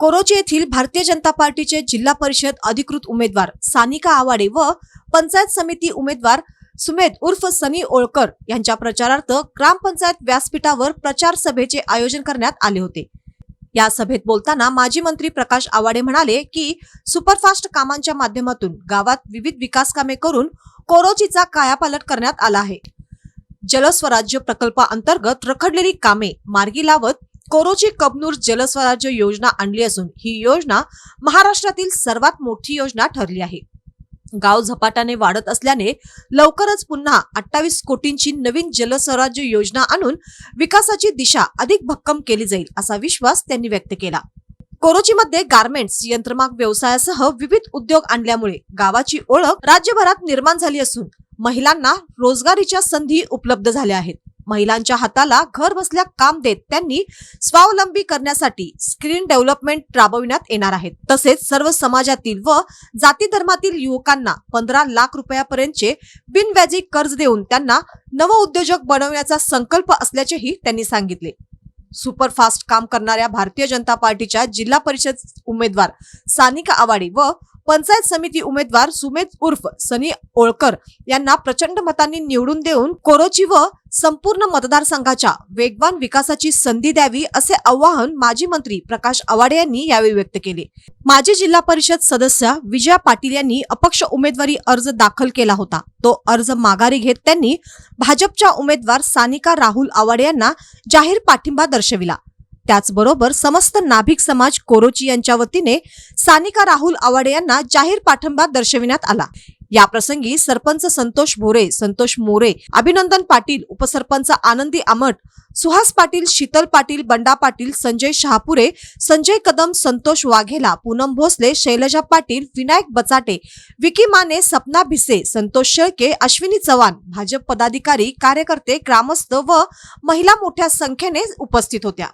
कोरोची येथील भारतीय जनता पार्टीचे जिल्हा परिषद अधिकृत उमेदवार सानिका आवाडे व पंचायत समिती उमेदवार सुमेध उर्फ सनी ओळकर यांच्या प्रचारार्थ ग्रामपंचायत व्यासपीठावर प्रचार सभेचे आयोजन करण्यात आले होते. या सभेत बोलताना माजी मंत्री प्रकाश आवाडे म्हणाले की सुपरफास्ट कामांच्या माध्यमातून गावात विविध विकास कामे करून कोरोचीचा कायापालट करण्यात आला आहे. जलस्वराज्य प्रकल्पाअंतर्गत रखडलेली कामे मार्गी लावत कोरोची कबनूर जलस्वराज्य योजना आणली असून ही योजना महाराष्ट्रातील सर्वात मोठी योजना ठरली आहे. गाव झपाट्याने वाढत असल्याने लवकरच पुन्हा अठ्ठावीस कोटींची नवीन जलस्वराज्य योजना आणून विकासाची दिशा अधिक भक्कम केली जाईल असा विश्वास त्यांनी व्यक्त केला. कोरोचीमध्ये गार्मेंट्स यंत्रमाग व्यवसायासह विविध उद्योग आणल्यामुळे गावाची ओळख राज्यभरात निर्माण झाली असून महिलांना रोजगारीच्या संधी उपलब्ध झाल्या आहेत. महिलांच्या हाताला घर बसल्या काम देत त्यांनी स्वावलंबी करण्यासाठी स्क्रीन डेव्हलपमेंट राबविण्यात येणार आहेत. तसेच सर्व समाजातील व जाती धर्मातील युवकांना पंधरा लाख रुपयापर्यंतचे बिनव्याजी कर्ज देऊन त्यांना नवउद्योजक बनवण्याचा संकल्प असल्याचेही त्यांनी सांगितले. सुपरफास्ट काम करणाऱ्या भारतीय जनता पार्टीच्या जिल्हा परिषद उमेदवार सानिका आवाडे व पंचायत समिती उमेदवार सुमेध उर्फ सनी ओळकर यांना प्रचंड मतांनी निवडून देऊन कोरोची व संपूर्ण मतदारसंघाच्या वेगवान विकासाची संधी द्यावी असे आवाहन माजी मंत्री प्रकाश आवाडे यांनी यावेळी व्यक्त केले. माजी जिल्हा परिषद सदस्य विजया पाटील यांनी अपक्ष उमेदवारी अर्ज दाखल केला होता. तो अर्ज माघारी घेत त्यांनी भाजपच्या उमेदवार सानिका राहुल आवाडे यांना जाहीर पाठिंबा दर्शविला. त्याचबरोबर समस्त नाभिक समाज कोरोची यांच्या वतीने सानिका राहुल आवाडे यांना जाहीर पाठिंबा दर्शविण्यात आला. या प्रसंगी सरपंच संतोष भोरे संतोष मोरे अभिनंदन पाटील उपसरपंच आनंदी आमट सुहास पाटील शीतल पाटील बंडा पाटील संजय शहापुरे संजय कदम संतोष वाघेला पूनम भोसले शैलजा पाटील विनायक बचाटे विकी माने सपना भिसे संतोष शेळके अश्विनी चव्हाण भाजप पदाधिकारी कार्यकर्ते ग्रामस्थ व महिला मोठ्या संख्येने उपस्थित होत्या.